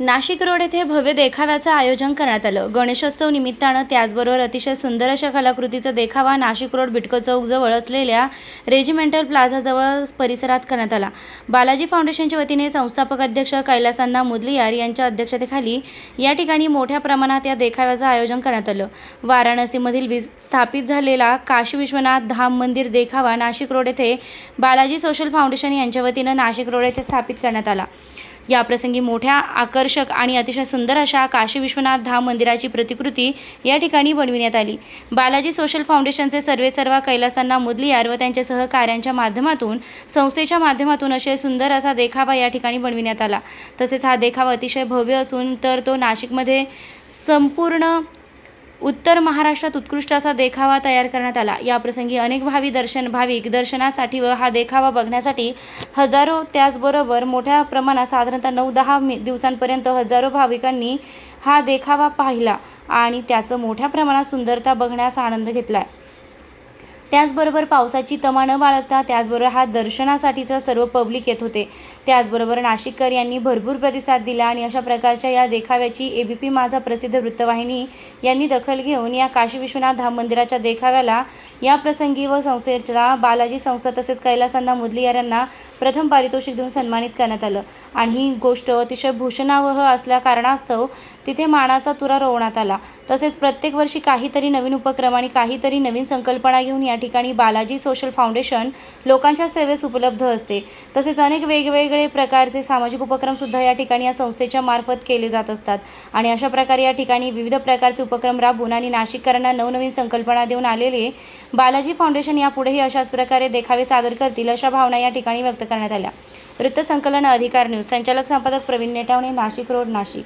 Nashik road येथे भव्य देखाव्याचं आयोजन करण्यात आलं. गणेशोत्सव निमित्तानं त्याचबरोबर अतिशय सुंदर अशा कलाकृतीचा देखावा नाशिक रोड बिटको चौक जवळ असलेल्या रेजिमेंटल प्लाझाजवळ परिसरात करण्यात आला. बालाजी फाउंडेशनच्या वतीने संस्थापक अध्यक्ष कैलासांना मुदलियार यांच्या अध्यक्षतेखाली या ठिकाणी मोठ्या प्रमाणात या देखाव्याचं आयोजन करण्यात आलं. वाराणसीमधील स्थापित झालेला काशी विश्वनाथ धाम मंदिर देखावा नाशिक रोड येथे बालाजी सोशल फाउंडेशन यांच्या वतीनं नाशिक रोड येथे स्थापित करण्यात आला. याप्रसंगी मोठ्या आकर्षक आणि अतिशय सुंदर अशा काशी विश्वनाथ धाम मंदिराची प्रतिकृती या ठिकाणी बनविण्यात आली. बालाजी सोशल फाउंडेशनचे सर्वे सर्व कैलासांना मुदलियार व त्यांच्या सहकाऱ्यांच्या माध्यमातून संस्थेच्या माध्यमातून असे सुंदर असा देखावा या ठिकाणी बनविण्यात आला. तसेच हा देखावा अतिशय भव्य असून तर तो नाशिकमध्ये संपूर्ण उत्तर महाराष्ट्रात उत्कृष्ट असा देखावा तयार करण्यात आला. याप्रसंगी अनेक भावी दर्शन भाविक दर्शनासाठी व हा देखावा बघण्यासाठी हजारो त्याचबरोबर मोठ्या प्रमाणात साधारणतः नऊ दहा मी दिवसांपर्यंत हजारो भाविकांनी हा देखावा पाहिला आणि त्याचं मोठ्या प्रमाणात सुंदरता बघण्यास आनंद घेतला. त्याचबरोबर पावसाची तमा न बाळगता त्याचबरोबर हा दर्शनासाठीचा सर्व पब्लिक येत होते. त्याचबरोबर नाशिककर यांनी भरपूर प्रतिसाद दिला आणि अशा प्रकारच्या या देखाव्याची ए बी पी माझा प्रसिद्ध वृत्तवाहिनी यांनी दखल घेऊन या काशी विश्वनाथ धाम मंदिराच्या देखाव्याला या प्रसंगी व संस्थेच्या बालाजी संस्था तसेच कैलासांना मुदलियार यांना प्रथम पारितोषिक देऊन सन्मानित करण्यात आलं. आणि ही गोष्ट अतिशय भूषणावह असल्या कारणास्तव तिथे मानाचा तुरा रोवण्यात आला. तसेच प्रत्येक वर्षी काहीतरी नवीन उपक्रम आणि काहीतरी नवीन संकल्पना घेऊन या ठिकाणी बालाजी सोशल फाउंडेशन लोकांच्या सेवेस उपलब्ध असते. तसेच अनेक वेगवेगळे प्रकारचे सामाजिक उपक्रमसुद्धा या ठिकाणी या संस्थेच्या मार्फत केले जात असतात. आणि अशा प्रकारे या ठिकाणी विविध प्रकारचे उपक्रम राबवून आणि नाशिककरांना नवनवीन संकल्पना देऊन आलेले बालाजी फाउंडेशन यापुढेही अशाच प्रकारे देखावे सादर करतील अशा भावना या ठिकाणी व्यक्त करण्यात आल्या. वृत्तसंकलन अधिकार न्यूज. संचालक संपादक प्रवीण नेटावणे नाशिक रोड नाशिक.